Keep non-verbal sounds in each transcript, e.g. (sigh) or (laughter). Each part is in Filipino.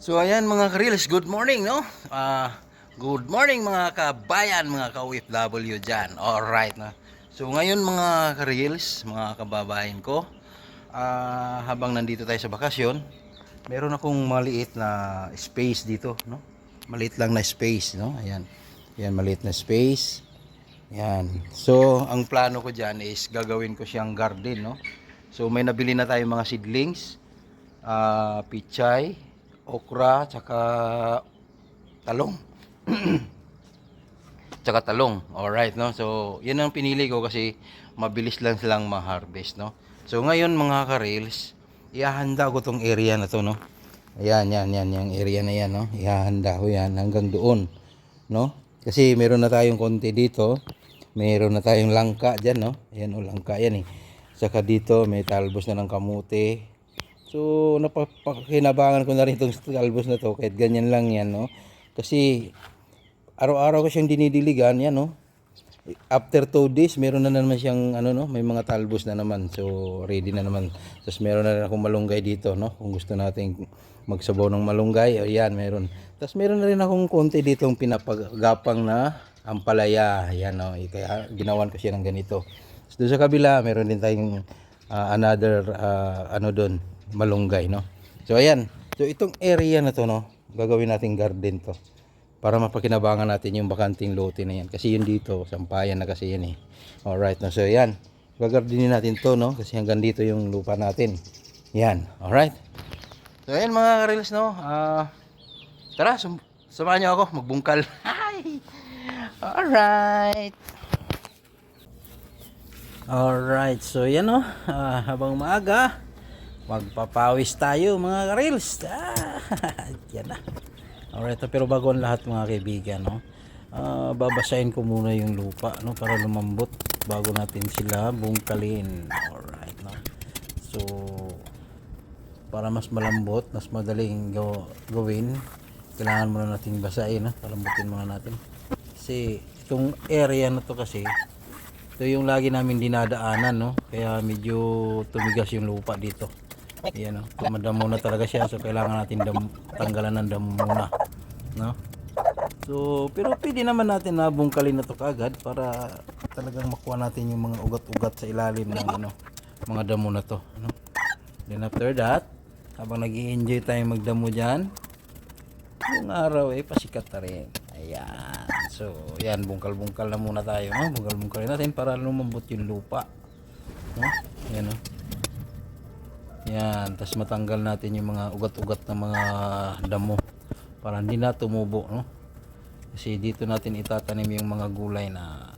So ayan mga ka-reels, good morning no? Ah, good morning mga kabayan, mga ka-OFW dyan. Alright na. So ngayon mga ka-reels, mga kababayan ko, ah, habang nandito tayo sa bakasyon, meron akong maliit na space dito, no? Maliit lang na space, no? Ayan. Ayan, maliit na space. Yan. So, ang plano ko dyan is gagawin ko siyang garden, no? So, may nabili na tayong mga seedlings. ah pichay, okra, tsaka talong. (clears throat) tsaka talong. Alright, no? So, yun ang pinili ko kasi mabilis lang silang ma-harvest, no? So, ngayon mga ka-reels, ihahanda ko tong area na to, no? Ayan, yan, yan, yung area na yan, no? Ihahanda ko yan hanggang doon, no? Kasi meron na tayong konti dito. Meron na tayong langka dyan, no? Ayan, o, langka yan, eh. Saka dito, may talbos na ng kamote. So, napapakinabangan ko na rin itong (laughs) talbos na to. Kahit ganyan lang yan, no? Kasi, araw-araw ko siyang dinidiligan, yan, no? After 2 days, meron na naman siyang, ano, no? May mga talbos na naman. So, ready na naman. Tapos, meron na rin akong malunggay dito, no? Kung gusto nating magsabaw ng malunggay, o yan, meron. Tapos, meron na rin akong konti dito yung pinapagapang na ampalaya. Yan, no? Eh, Kaya, ginawan ko siya ng ganito. Tapos, doon sa kabila, meron din tayong ah, another, ah, ano doon, malunggay, no? So, ayan. So, itong area na to, no? Gagawin nating garden to para mapakinabangan natin yung bakanting lote na yan. Kasi yun dito, sampayan na kasi yan eh. Alright, no? so yan. Gagardinin natin to, no? Kasi hanggang dito yung lupa natin. Yan, alright. So yan mga reels, no? Ah, tara, sum samahan niyo ako, magbungkal. (laughs) Hi! Alright. Alright, so yan no, Ah, habang maaga, magpapawis tayo mga reels. Ah, (laughs) yan na. Alright, pero bago ang lahat mga kaibigan, no? ah, babasahin ko muna yung lupa, no? Para lumambot bago natin sila bungkalin. Alright, no? So, para mas malambot, mas madaling gaw- gawin, kailangan muna natin basahin, no? Palambutin muna natin. Kasi, itong area na to kasi, ito yung lagi namin dinadaanan, no? Kaya medyo tumigas yung lupa dito. Ayan, no? Tumadamo na talaga siya. So, kailangan natin dam- tanggalan ng damo muna. No? So, pero pwede naman natin na bungkalin na to kagad para talagang makuha natin yung mga ugat-ugat sa ilalim ng ano, mga damo na to. No? Then after that, habang nag enjoy tayong magdamo dyan, yung araw eh, pasikat na rin. Ayan. So, yan, bungkal-bungkal na muna tayo. No? Bungkal-bungkal natin para lumambot yung lupa. No? Yan, no? Yan. Tapos matanggal natin yung mga ugat-ugat na mga damo para hindi na tumubo. No? Kasi dito natin itatanim yung mga gulay na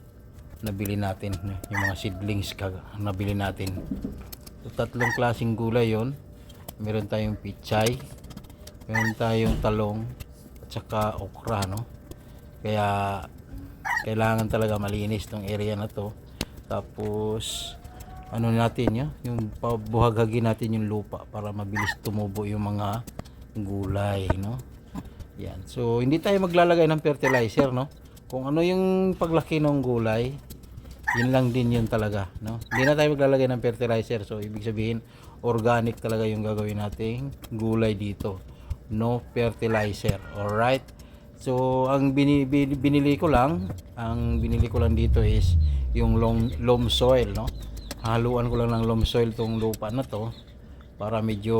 nabili natin. Yung mga seedlings ka nabili natin. So, tatlong klaseng gulay yon Meron tayong pichay, meron tayong talong, at saka okra, no? Kaya, kailangan talaga malinis tong area na to. Tapos, ano natin ya, yung pabuhagagin natin yung lupa para mabilis tumubo yung mga gulay, no? Yan. So, hindi tayo maglalagay ng fertilizer, no? Kung ano yung paglaki ng gulay, yun lang din yun talaga, no? Hindi na tayo maglalagay ng fertilizer. So, ibig sabihin, organic talaga yung gagawin nating gulay dito. No fertilizer. Alright? So, ang bini, bini- binili ko lang, ang binili ko lang dito is yung loam soil, no? Haluan ko lang ng loam soil tong lupa na to para medyo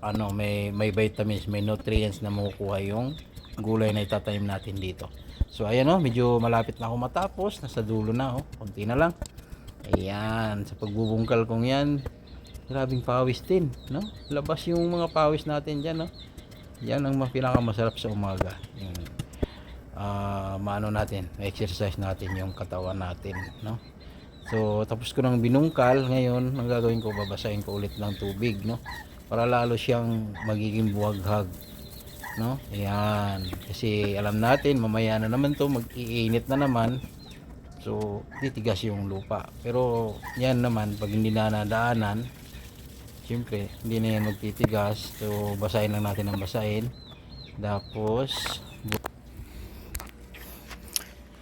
ano, may may vitamins, may nutrients na makukuha yung gulay na itatanim natin dito. So ayan oh, medyo malapit na ako matapos, nasa dulo na oh, konti na lang. Ayan, sa pagbubungkal kong 'yan, grabing pawis din, no? Labas yung mga pawis natin diyan, no? Yan ang pinakamasarap sa umaga. Yung ah maano natin, exercise natin yung katawan natin, no? So, tapos ko nang binungkal, ngayon, ang gagawin ko, babasahin ko ulit ng tubig, no? Para lalo siyang magiging buwaghag, no? Ayan. Kasi alam natin, mamaya na naman to, mag-iinit na naman. So, titigas yung lupa. Pero, yan naman, pag hindi na nadaanan, Siyempre, hindi na yan magtitigas. So, basahin lang natin ang basahin. Tapos,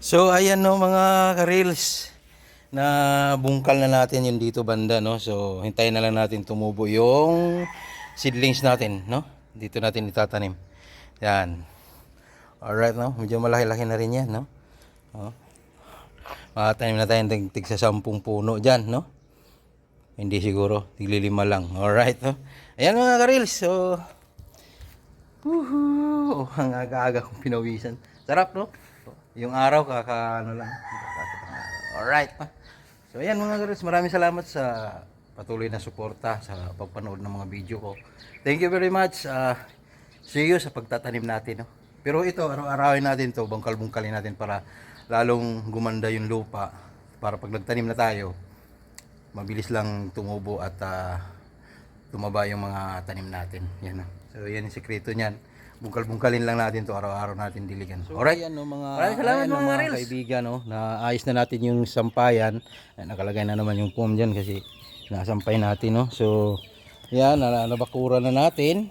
So, ayan no mga ka-reels na bungkal na natin yung dito banda no. So, hintayin na lang natin tumubo yung seedlings natin no. dito natin itatanim. Yan. Alright, no? Medyo malaki-laki na rin yan, no? Oh. Makatanim na tayo ng tig sa sampung puno dyan, no? Hindi siguro, tigli lima lang. Alright, no? Ayan mga karils, so... Woohoo! Oh, ang aga-aga kong pinawisan. Sarap, no? Yung araw, kaka ano lang. Alright, no? So, ayan mga karils, maraming salamat sa patuloy na suporta sa pagpanood ng mga video ko. Thank you very much. ah see you sa pagtatanim natin, no? Pero ito, araw-arawin natin to, bangkal-bungkalin natin para lalong gumanda yung lupa. Para pag nagtanim na tayo, mabilis lang tumubo at ah, tumaba yung mga tanim natin. Yan na. So yan yung sekreto niyan. Bungkal-bungkalin lang natin to araw-araw natin diligan. Alright. Yan, no, mga, Maraming salamat, ayan, mga mga Reels. kaibigan. No, naayos na natin yung sampayan. Ay, nakalagay na naman yung foam dyan kasi nasampay natin. No? So yan, na- nabakura na natin.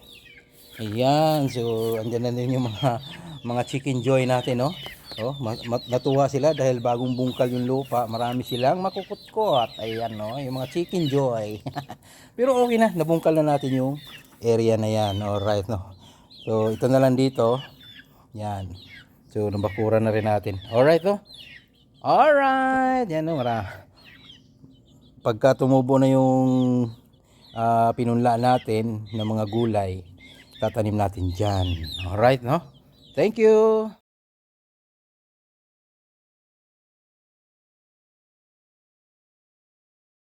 Ayan, so andyan na din yung mga mga chicken joy natin, no? Oh, ma- ma- natuwa sila dahil bagong bungkal yung lupa, marami silang makukutkot. Ayan, no? Yung mga chicken joy. (laughs) Pero okay na, nabungkal na natin yung area na yan. Alright, no? So, ito na lang dito. Yan. So, nabakura na rin natin. Alright, no? Alright! Yan, no? Mara. Pagka tumubo na yung ah, pinunla natin ng mga gulay, tatanim natin dyan. Alright, no? Thank you!